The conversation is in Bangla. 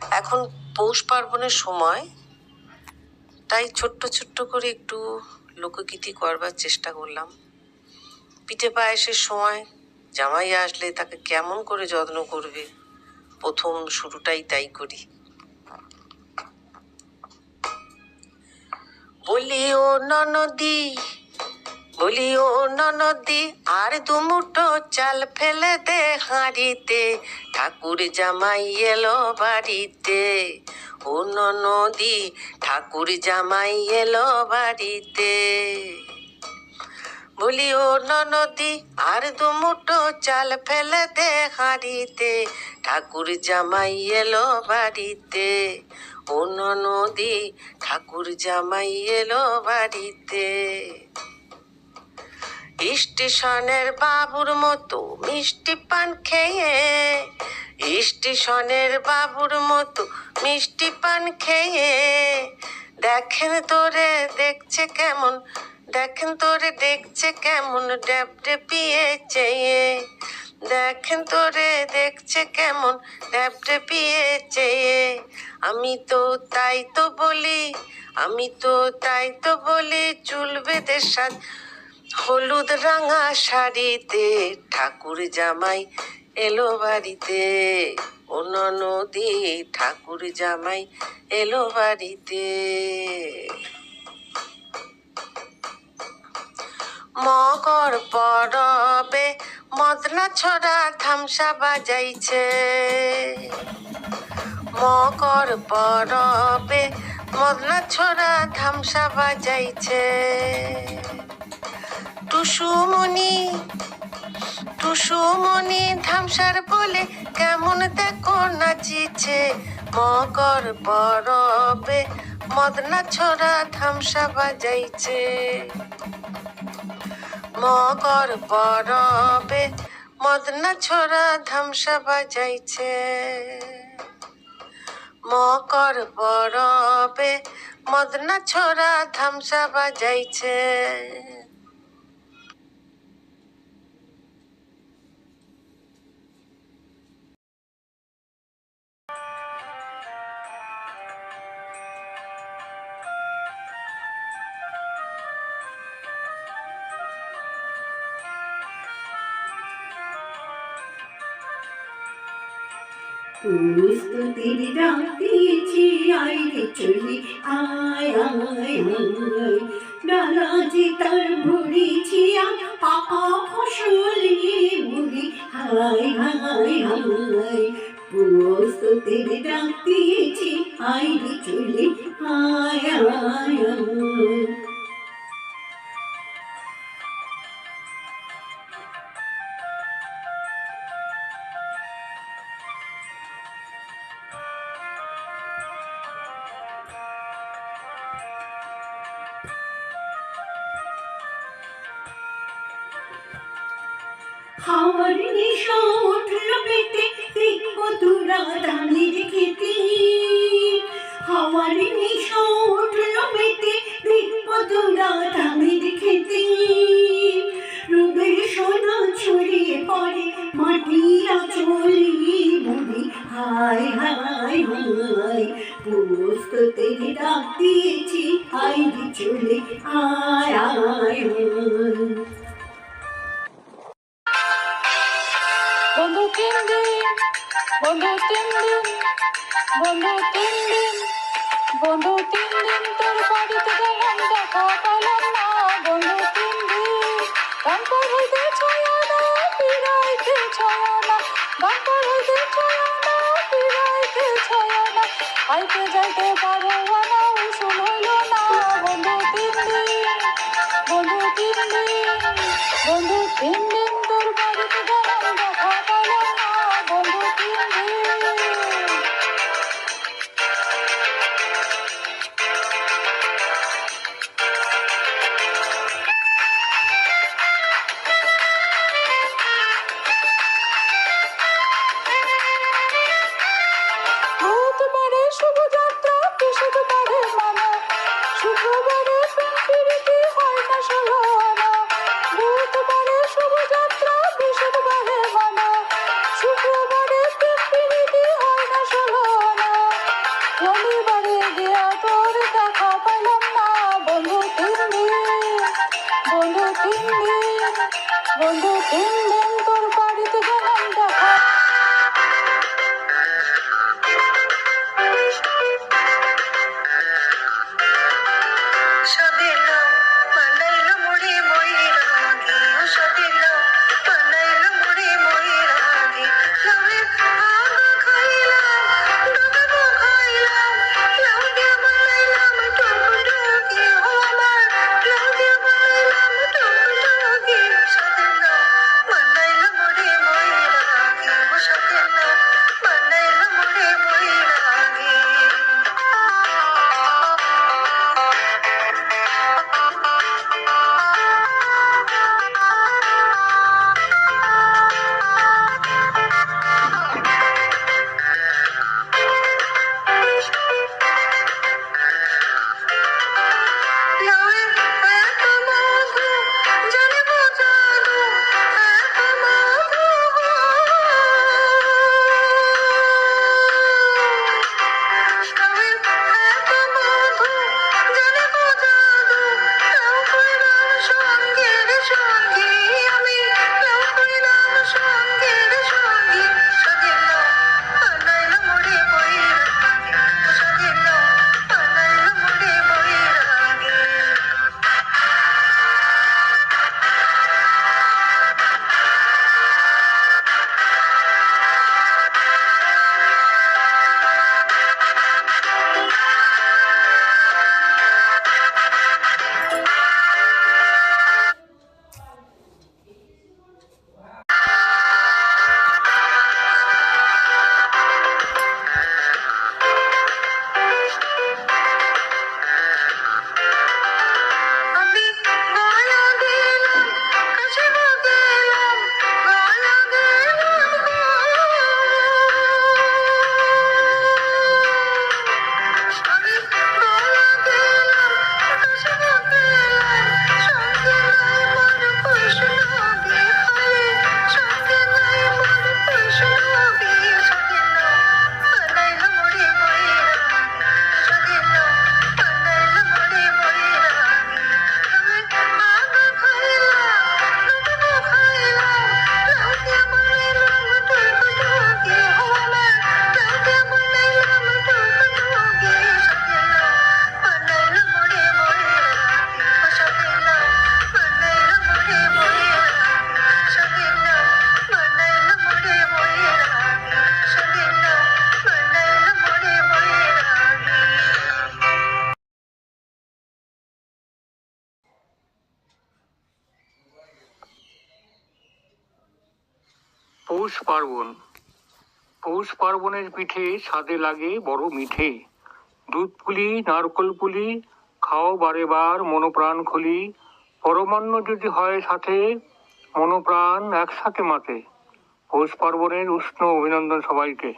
এখন পৌষ পার্বণের সময়, তাই ছোট্ট ছোট্ট করে একটু লোকগীতি করবার চেষ্টা করলাম। পিঠে পায়েসের সময় জামাই আসলে তাকে কেমন করে যত্ন করবে, প্রথম শুরুটাই তাই করি। বলি ও ননদি বলি ও ননদি, আর দুমুটো চাল ফেলে দে হাঁড়িতে। ঠাকুর জামাই এলো বাড়িতে। ও ননদি, ঠাকুর জামাই এলো বাড়িতে। বলি ও ননদি, আর দুমুটো চাল ফেলে দে হাঁড়িতে। ঠাকুর জামাই এলো বাড়িতে। ও ননদি, ঠাকুর জামাই এলো বাড়িতে। স্টেশনের বাবুর মতো মিষ্টি পান খেয়ে, স্টেশনের বাবুর মতো মিষ্টি পান খেয়ে। দেখেন তোরে দেখছে কেমন, দেখেন তোরে দেখছে কেমন ড্যাব ডেপিয়ে চেয়ে। দেখেন তোরে দেখছে কেমন ড্যাব ডেপিয়ে চেয়ে। আমি তো তাই তো বলি, আমি তো তাই তো বলি, চুল বেঁধে সাজ হলুদ রাঙা শাড়িতে ঠাকুর জামাই এলো বাড়িতে। ও নদী ঠাকুর জামাই এলো বাড়িতে। মকর পরবে, মদনা ছড়া থামসা বাজাইছে। মকর পরবে, মদনা ছড়া ধামসা বাজাইছে। টুসুমণি টুসুমণি ধামসার বলে কেমন দেখো নাচিছে মকর পরবে, মদনা ছড়া ধামসা বাজাইছে। মকর পরবে, মদনা ছড়া ধামসা বাজাইছে। মকর পরবে, মদনা ছড়া ধামসা বাজাইছে। প্রস্তুতির ডাক দিয়েছি আয় রে চলি, আয় আয় ডালাজি তার ভরেছি পাকা ফসল নিয়ে মুড়ি হায় হায় হায়। প্রস্তুতির ডাক দিয়েছি আয় রে চলি আয়। আয় হাওয়ার নেশা উঠল পেটে, দেখব তোরা দানির খেতে। হাওয়ার নেশা উঠল পেটে, দেখব তোরা দানির খেতে। রোদের সোনা ছড়িয়ে পড়ে, মাটির চলি মুড়ি হায় হায় হায় প্রস্তুতের ডাক দিয়েছি আইরি চলে আয় আয়। বন্ধু তিন দিন বন্ধু তিন দিন বন্ধু তিন দিন তোর বাড়িতে গেলাম, দেখা পেলাম না। বন্ধু তিন দিন গানপর হইতে ছয়া না পিরাইতে ছয়া না। গানপর হইতে ছয়া না পিরাইতে ছয়া না। আইতে যাইতে পারো না, উসুল হইল না। বন্ধু তিন দিন বন্ধু তিন দিন বন্ধু তিন দিন পৌষ পার্বণ পৌষ পার্বণের পিঠে স্বাদে লাগে বড় মিঠে। দুধ পুলি নারকল পুলি খাও বারে বার মনোপ্রাণ খুলি। পরমান্ন যদি হয় সাথে, মনোপ্রাণ একসাথে মাতে। পৌষ পার্বণের উষ্ণ অভিনন্দন সবাইকে।